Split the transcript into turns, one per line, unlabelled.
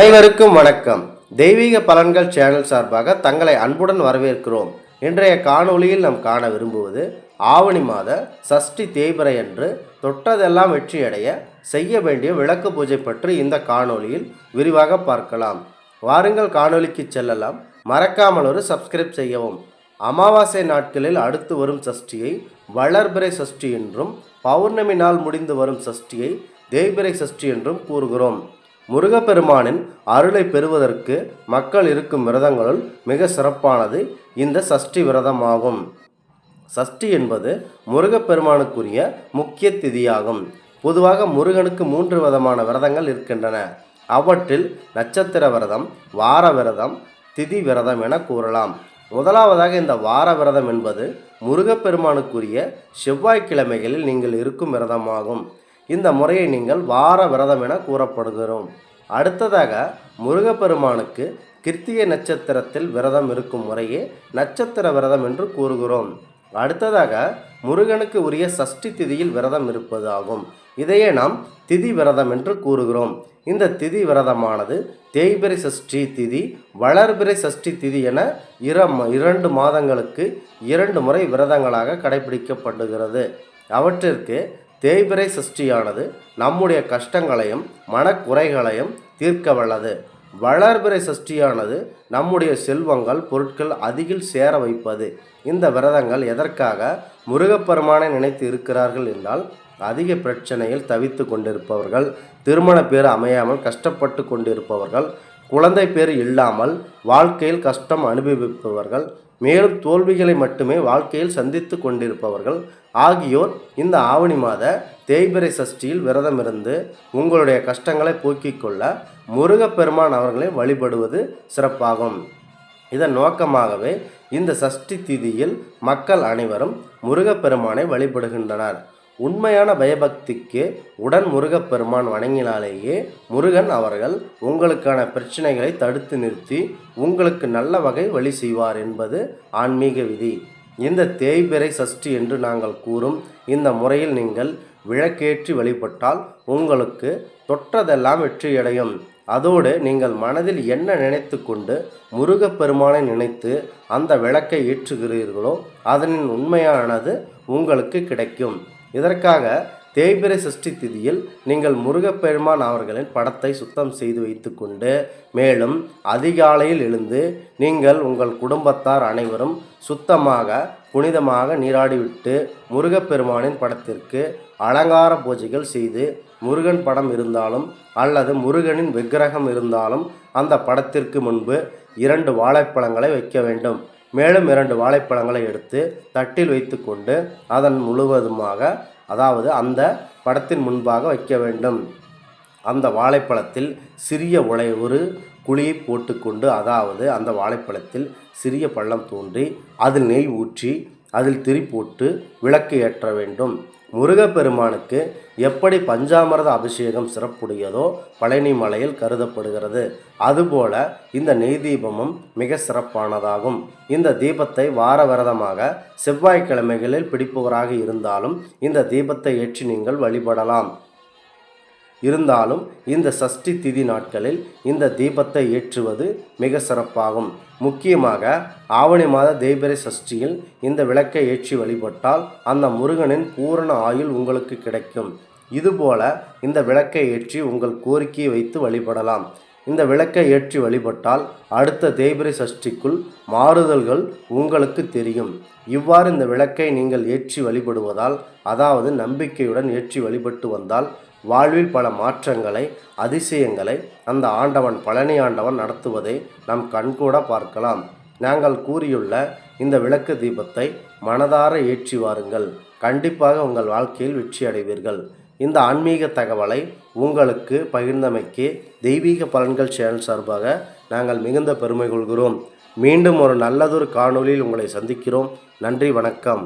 அனைவருக்கும் வணக்கம். தெய்வீக பலன்கள் சேனல் சார்பாக தங்களை அன்புடன் வரவேற்கிறோம். இன்றைய காணொளியில் நாம் காண விரும்புவது ஆவணி மாத சஷ்டி தேய்பிறை அன்று தொட்டதெல்லாம் வெற்றியடைய செய்ய வேண்டிய விளக்கு பூஜை பற்றி இந்த காணொளியில் விரிவாக பார்க்கலாம். வாருங்கள் காணொளிக்கு செல்லலாம். மறக்காமல் ஒரு சப்ஸ்கிரைப் செய்யவும். அமாவாசை நாட்களில் அடுத்து வரும் சஷ்டியை வளர்பிறை சஷ்டி என்றும் பௌர்ணமி நாள் முடிந்து வரும் சஷ்டியை தேய்பிறை சஷ்டி என்றும் கூறுகிறோம். முருகப்பெருமானின் அருளை பெறுவதற்கு மக்கள் இருக்கும் விரதங்களுள் மிக சிறப்பானது இந்த சஷ்டி விரதமாகும். சஷ்டி என்பது முருகப்பெருமானுக்குரிய முக்கிய திதியாகும். பொதுவாக முருகனுக்கு மூன்று விதமான விரதங்கள் இருக்கின்றன. அவற்றில் நட்சத்திர விரதம் வார விரதம் திதி விரதம் என கூறலாம். முதலாவதாக இந்த வார விரதம் என்பது முருகப்பெருமானுக்குரிய செவ்வாய்க்கிழமைகளில் நீங்கள் இருக்கும் விரதமாகும். இந்த முறையை நீங்கள் வார விரதம் என கூறப்படுகிறோம். அடுத்ததாக முருகப்பெருமானுக்கு கிருத்திகை நட்சத்திரத்தில் விரதம் இருக்கும் முறையே நட்சத்திர விரதம் என்று கூறுகிறோம். அடுத்ததாக முருகனுக்கு உரிய சஷ்டி திதியில் விரதம் இருப்பது ஆகும் இதையே நாம் திதி விரதம் என்று கூறுகிறோம். இந்த திதி விரதமானது தேய்பிரை சஷ்டி திதி வளர்பிறை சஷ்டி திதி என இர இரண்டு மாதங்களுக்கு இரண்டு முறை விரதங்களாக கடைபிடிக்கப்படுகிறது. அவற்றிற்கு தேய்பிறை சஷ்டியானது நம்முடைய கஷ்டங்களையும் மனக்குறைகளையும் தீர்க்க வல்லது. வளர்பிறை சஷ்டியானது நம்முடைய செல்வங்கள் பொருட்கள் அதிகில் சேர வைப்பது. இந்த விரதங்கள் எதற்காக முருகப்பெருமானை நினைத்து இருக்கிறார்கள் என்றால் அதிக பிரச்சனையில் தவித்து கொண்டிருப்பவர்கள் திருமண பேர் அமையாமல் கஷ்டப்பட்டு கொண்டிருப்பவர்கள் குழந்தை பேர் இல்லாமல் வாழ்க்கையில் கஷ்டம் அனுபவிப்பவர்கள் மேலும் தோல்விகளை மட்டுமே வாழ்க்கையில் சந்தித்து கொண்டிருப்பவர்கள் ஆகியோர் இந்த ஆவணி மாத தேய்பிறை சஷ்டியில் விரதமிருந்து உங்களுடைய கஷ்டங்களை போக்கிக் கொள்ள முருகப்பெருமான் அவர்களை வழிபடுவது சிறப்பாகும். இதன் நோக்கமாகவே இந்த சஷ்டி திதியில் மக்கள் அனைவரும் முருகப்பெருமானை வழிபடுகின்றனர். உண்மையான பயபக்திக்கு உடன் முருகப்பெருமான் வணங்கினாலேயே முருகன் அவர்கள் உங்களுக்கான பிரச்சனைகளை தடுத்து நிறுத்தி உங்களுக்கு நல்ல வகை வழி செய்வார் என்பது ஆன்மீக விதி. இந்த தேய்பிறை சஷ்டி என்று நாங்கள் கூறும் இந்த முறையில் நீங்கள் விளக்கேற்றி வழிபட்டால் உங்களுக்கு தொற்றதெல்லாம் வெற்றியடையும். அதோடு நீங்கள் மனதில் என்ன நினைத்து கொண்டு முருகப்பெருமானை நினைத்து அந்த விளக்கை ஏற்றுகிறீர்களோ அதனின் உண்மையானது உங்களுக்கு கிடைக்கும். இதற்காக தேய்பிறை சஷ்டி திதியில் நீங்கள் முருகப்பெருமான் அவர்களின் படத்தை சுத்தம் செய்து வைத்துக்கொண்டு மேலும் அதிகாலையில் எழுந்து நீங்கள் உங்கள் குடும்பத்தார் அனைவரும் சுத்தமாக புனிதமாக நீராடிவிட்டு முருகப்பெருமானின் படத்திற்கு அலங்கார பூஜைகள் செய்து முருகன் படம் இருந்தாலும் அல்லது முருகனின் விக்கிரகம் இருந்தாலும் அந்த படத்திற்கு முன்பு இரண்டு வாழைப்பழங்களை வைக்க வேண்டும். மேலும் இரண்டு வாழைப்பழங்களை எடுத்து தட்டில் வைத்துக்கொண்டு அதன் முழுவதுமாக அதாவது அந்த படத்தின் முன்பாக வைக்க வேண்டும். அந்த வாழைப்பழத்தில் சிறிய உலை ஒரு குழியை போட்டுக்கொண்டு அதாவது அந்த வாழைப்பழத்தில் சிறிய பள்ளம் தோன்றி அதில் நெய் ஊற்றி அதில் திரி போட்டு விளக்கு ஏற்ற வேண்டும். முருகப்பெருமானுக்கு எப்படி பஞ்சாமிரத அபிஷேகம் சிறப்புடையதோ பழனி மலையில் கருதப்படுகிறது. அதுபோல இந்த நெய் தீபமும் மிக சிறப்பானதாகும். இந்த தீபத்தை வார விரதமாக செவ்வாய்க்கிழமைகளில் பிடிப்பவராக இருந்தாலும் இந்த தீபத்தை ஏற்றி நீங்கள் வழிபடலாம். இருந்தாலும் இந்த சஷ்டி திதி நாட்களில் இந்த தீபத்தை ஏற்றுவது மிக சிறப்பாகும். முக்கியமாக ஆவணி மாத தேய்பிரை சஷ்டியில் இந்த விளக்கை ஏற்றி வழிபட்டால் அந்த முருகனின் பூரண ஆயுள் உங்களுக்கு கிடைக்கும். இதுபோல இந்த விளக்கை ஏற்றி உங்கள் கோரிக்கையை வைத்து வழிபடலாம். இந்த விளக்கை ஏற்றி வழிபட்டால் அடுத்த தேய்பிரை சஷ்டிக்குள் மாறுதல்கள் உங்களுக்கு தெரியும். இவ்வாறு இந்த விளக்கை நீங்கள் ஏற்றி வழிபடுவதால் அதாவது நம்பிக்கையுடன் ஏற்றி வழிபட்டு வந்தால் வாழ்வில் பல மாற்றங்களை அதிசயங்களை அந்த ஆண்டவன் பழனி ஆண்டவன் நடத்துவதை நாம் கண்கூட பார்க்கலாம். நாங்கள் கூறியுள்ள இந்த விளக்கு தீபத்தை மனதார ஏற்றி வாருங்கள். கண்டிப்பாக உங்கள் வாழ்க்கையில் வெற்றி அடைவீர்கள். இந்த ஆன்மீக தகவலை உங்களுக்கு பகிர்ந்தமைக்கு தெய்வீக பலன்கள் சேனல் சார்பாக நாங்கள் மிகுந்த பெருமை கொள்கிறோம். மீண்டும் ஒரு நல்லதொரு காணொளியில் உங்களை சந்திக்கிறோம். நன்றி வணக்கம்.